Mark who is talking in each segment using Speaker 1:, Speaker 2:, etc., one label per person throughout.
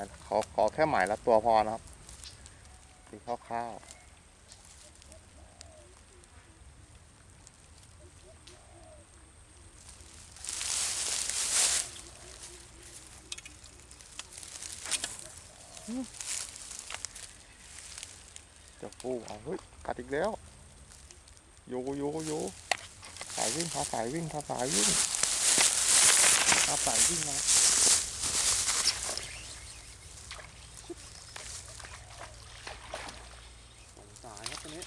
Speaker 1: ายขอขอแค่หมายละตัวพอนะครับตีคร่าวๆจะฟูเอาเฮ้ยกัดอีกแล้วโยโยโยสายวิ่งพาสายวิ่งพาสายวิ่งพาสายวิ่งนะ สง นี้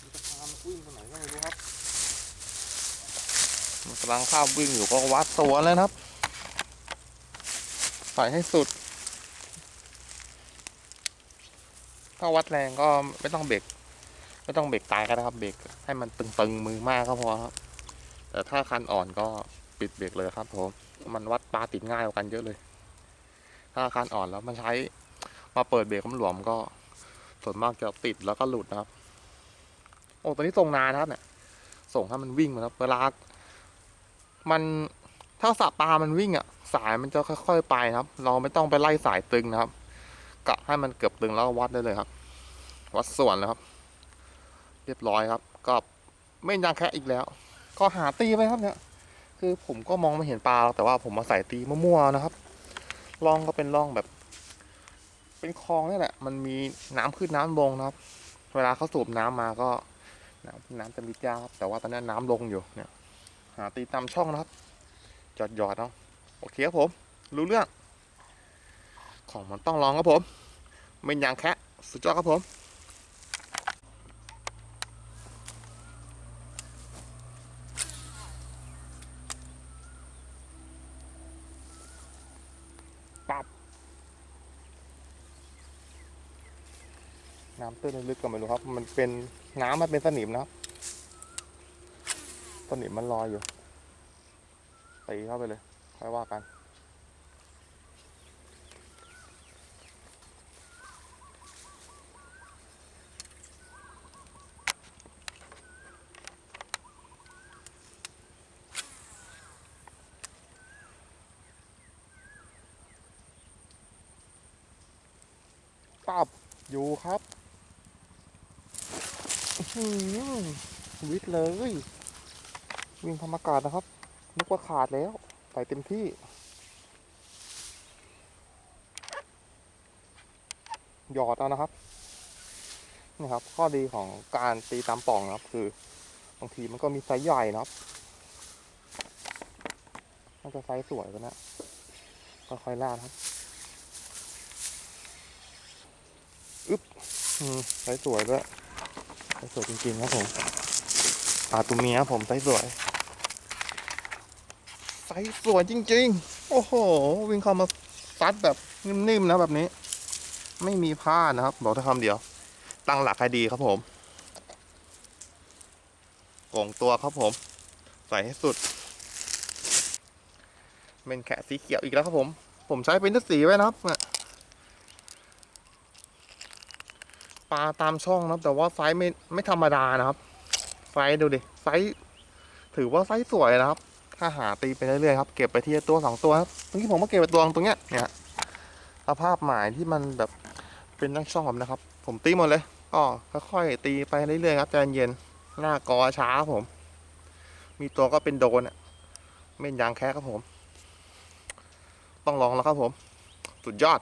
Speaker 1: มันจะพามันวิ่งไปไหนก็ไม่รู้ครับมันกำลังข้ามวิ่งอยู่ก็วัดตัวแล้วนะครับ ใส่ให้สุด ถ้าวัดแรงก็ไม่ต้องเบรกไม่ต้องเบรกตายก็ได้ครับ เบรกให้มันตึงๆมือมากก็พอครับ แต่ถ้าคันอ่อนก็ปิดเบรกเลยครับผม มันวัดปลาติดง่ายกว่ากันเยอะเลย ถ้าคันอ่อนแล้วมันใช้มาเปิดเบรกคำหลวมก็ ส่วนมากจะติดแล้วก็หลุดนะครับ โอ้ตอนนี้ส่งนานนะครับเนี่ย ส่งให้มันวิ่งนะครับเวลา มันถ้าสระปลามันวิ่งอะ สายมันจะค่อย ๆ ไปนะครับ เราไม่ต้องไปไล่สายตึงนะครับกะให้มันเกือบตึงแล้ววัดได้เลยครับ วัดส่วนแล้วครับ เรียบร้อยครับ ก็ไม่ยางแค่อีกแล้ว ก็หาตีไปครับเนี่ยคือผมก็มองไม่เห็นปลาแต่ว่าผมมาใส่ตีมั่วๆนะครับร่องก็เป็นร่องแบบ เป็นคลองนี่แหละ มันมีน้ำขึ้นน้ำลงนะครับ เวลาเขาสูบน้ำมาก็น้ำน้ำจะมีจ้าครับ แต่ว่าตอนนี้น้ำลงอยู่เนี่ย หาตีตามช่องนะครับ จอดหยอดเอาโอเคครับผม รู้เรื่อง ของมันต้องลองครับผมไม่ยางแคะสุดยอดครับผม น้ำตื้นลึกก็ไม่รู้ครับ มันเป็นน้ำมันเป็นสนิมนะครับ สนิมมันลอยอยู่ตีเข้าไปเลย ค่อยว่ากันปับอยู่ครับ วิทเลย วิ่งธรรมากาศนะครับ นึกว่าขาดแล้วใส่เต็มที่ หยอดเอานะครับ นี่ครับ ข้อดีของการตีตามป่องนะครับ คือบางทีมันก็มีไซส์ใหญ่นะครับน่าจะไซส์สวยกว่านะค่อยล่ากครับอึ๊บไซส์สวยด้วย ส์สวยจริงๆครับผมปลาตัวเมียผมไซส์สวยไซส์สวยจริง ๆ โอ้โห วิ่งเข้ามาซัดแบบนิ่มๆนะแบบนี้ ไม่มีพลานะครับ บอกถ้าคำเดียว ตั้งหลักให้ดีครับผมโก่งตัวครับผม ใส่ให้สุด เป็นแขะสีเขียวอีกแล้วครับผม ผมใช้เป็นสีไว้นะครับเนี่ย ป ลาตามช่องนะครับ แต่ว่าไซส์ไม่ไม่ธรรมดานะครับ ไซส์ดูดิไซส์ถือว่าไซส์สวยนะครับ ถ้าหาตีไปเรื่อยๆครับเก็บไปทีละตัวสองตัวครับตรงนี้ผมก็เก็บไปตัวตรงเนี้ยเนี่ยสภาพหมายที่มันแบบเป็นนักช่องแบบนะครับ ผมตีหมดเลยก็ค่อยๆตีไปเรื่อยๆครับใจเย็นหน้ากอช้าครับผม มีตัวก็เป็นโดนอะเม่นยางแค่ครับผม ต้องลองแล้วครับผม สุดยอด